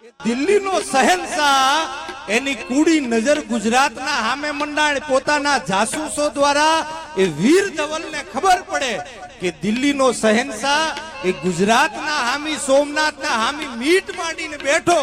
દિલ્હીનો શહેનશાહ એની કુડી નજર ગુજરાતના સામે મંડાણ પોતાના જાસૂસો દ્વારા એ વીર ધવલને ખબર પડે કે દિલ્હીનો શહેનશાહ એ ગુજરાતના હામી, સોમનાથના હામી મીટ માંડીને બેઠો.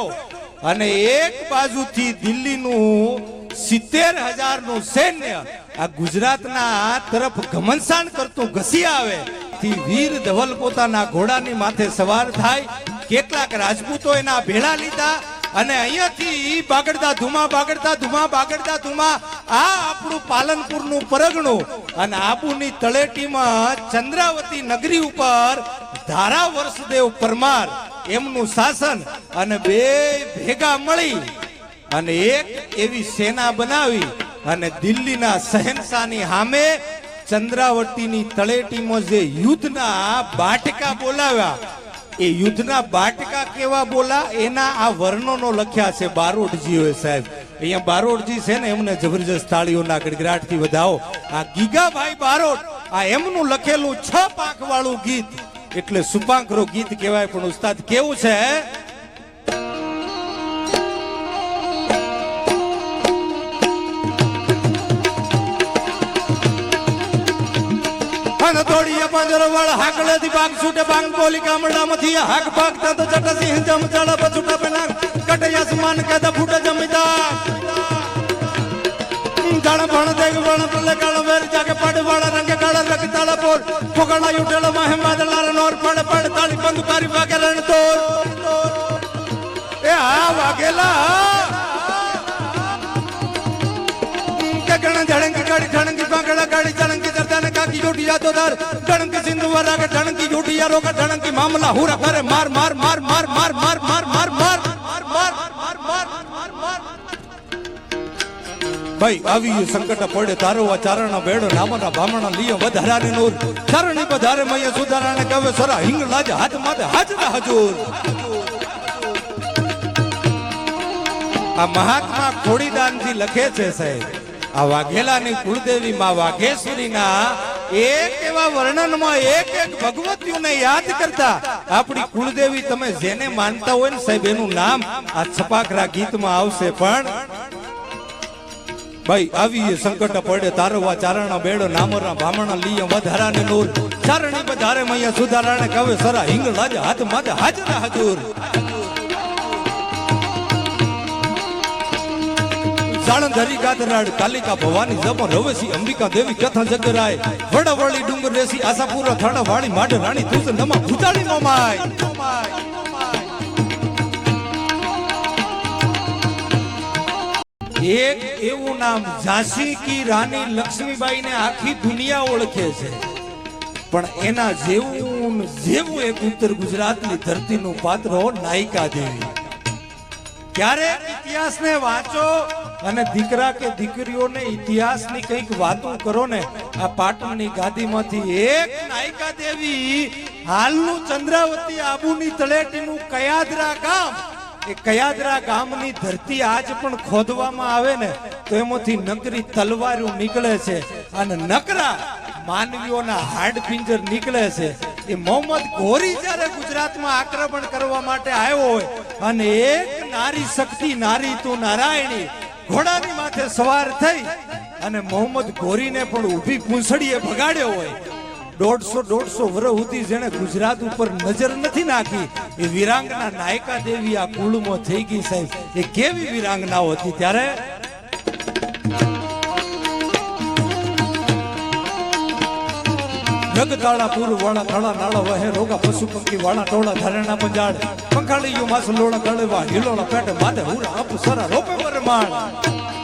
અને એક બાજુથી દિલ્હીનું સિત્તેર હજારનું સૈન્ય આ ગુજરાતના તરફ ઘમનસાણ કરતું ઘસી આવે. થી વીર ધવલ પોતાના ઘોડાની માથે સવાર થાય. કેટલાક રાજપૂતો એના ભેળા લીધા અને અહીંયાથી બાગડતા ધુમા બાગડતા ધુમા બાગડતા ધુમા, આ આપણું પાલનપુરનું પરગણું અને આબુની તળેટીમાં ચંદ્રાવતી નગરી ઉપર ધારા વર્ષદેવ પરમાર એમનું શાસન અને બે ભેગા મળી અને એક એવી સેના બનાવી અને દિલ્હીના શહેનશાહની સામે ચંદ્રાવતીની તળેટીમાં જે યુદ્ધના બાટકા બોલાવ્યા એ યુદ્ધના બાટકા કેવા બોલા? એના આ વર્ણનો લખ્યા છે બારોટજીઓએ સાહેબ. અહીંયા બારોટજી છે ને એમને જબરજસ્ત તાળીઓના ગડગડાટથી વધાવો. આ ગીગાભાઈ બારોટ આ એમનું લખેલું છ પાંખ વાળું ગીત. એટલે સુપાંખરો ગીત કહેવાય, પણ ઉસ્તાદ કેવું છે? અને તોડીએ પાંજરો વાળ હાકડે થી બાગ છૂટે બાંગ બોલી કામડા માંથી હાક ભાગતા તો ચટ સિંહ જમ ચડા પછુટા પેના કટે આસમાન કદા ફૂટે જમીતા ગણ ભણ દેગ ભણ પલે ગણ વેર જાગે પડ વાળા રંગે કાળા રગ તાળા પોર ફોગણા યુટેલ મહે માદલાર નોર પડ પડ તાળી બંદુકારી વાગે રણ તોર એ હા વાગેલા કે ગણ ઝડંકી ગાડી ઠણકી પાંગડા ગાડી ઢણકી સિંધુ વરા કે ઢણકી જોટિયા રોકા ઢણકી મામલા હુરા કરે માર માર માર માર માર માર માર માર માર માર માર માર માર માર માર ભાઈ આવી સંકટ પડે તારો આ ચારણ બેડો નામના ભામણા લીય વધારાને નૂર ચરણી પધારે મૈયા સુધારાને કવે સરા હિંગ લાજ હાથ માથે હાજર હજુર આ મહાત્મા ખોડીદાનજી લખે છે સાહેબ આ વાઘેલાની કુળદેવી માં વાઘેશ્વરીના એક એવા વર્ણનમાં એક એક ભગવતીઓને યાદ કરતા આપણી કુળદેવી તમે જેને માનતા હોય ને સાહેબ, એનું નામ આ છપાકરા ગીતમાં આવશે. પણ ભાઈ આવી સંકટ પડે, તારવા, ચારણા, બેડો, નામરા, ભામણા, લીય વધારાને નૂર. ચારણી બધારે મૈયા સુધારાને કવે સરા હિંગ લાજ, હાથ માથે હાજરા હજુર. જાણધરી ગાદરાડ કાલિકા ભવાની જમો રવેસી અંબિકા દેવી કથા જગરાય. વડવળી ડુંગર રેસી આશાપુરા થાણા વાળી માડ રાણી તુસ નમા ભૂતાળી નો એક એવું નામ ઝાંસી કી રાની લક્ષ્મીબાઈ ને આખી દુનિયા ઓળખે છે. પણ એના જેવું જેવું એક ઉત્તર ગુજરાતની ધરતીનું પાત્ર નાયિકા દેવી. ક્યારે ઇતિહાસને વાંચો અને દીકરા કે દીકરીઓને ઇતિહાસની કંઈક વાતો કરો ને, આ પાટણની ગાદીમાંથી એક નાયકા દેવી હાલનું ચંદ્રાવતી આબુની તળેટીનું કયાદરા ગામ, એ કયાદરા ગામની ધરતી આજ પણ ખોદવામાં આવે ને, તો એમાંથી નકરી તલવારો નીકળે છે અને નકરા માનવીઓના હાડપિંજર નીકળે છે. એ મોહમ્મદ ઘોરી જ્યારે ગુજરાતમાં આક્રમણ કરવા માટે આવ્યો હોય, અને એક નારી શક્તિ નારી તું નારાયણી ઘોડાની માથે સવાર થઈ અને મોહમ્મદ ગોરીને પણ ઊભી પૂંછડીએ ભગાડ્યો હોય. દોઢસો દોઢસો વર્ષ સુધી જેને ગુજરાત ઉપર નજર નથી નાખી, એ વિરાંગના નાયકા દેવી આ કુળમાં થઈ ગઈ સાહેબ. એ કેવી વિરાંગનાઓ હતી ત્યારે? જગતાળા પૂર વાળા તાળા નાળા, વહે, રોગા, પશુ, પંખી વાળા ટોળા, ધરણા પંજાડ પંખાળીયું, માસ લોળા ગળેવા, હિલોળા, પેટ માથે હુરા અપ સરા રોપે પરમાણ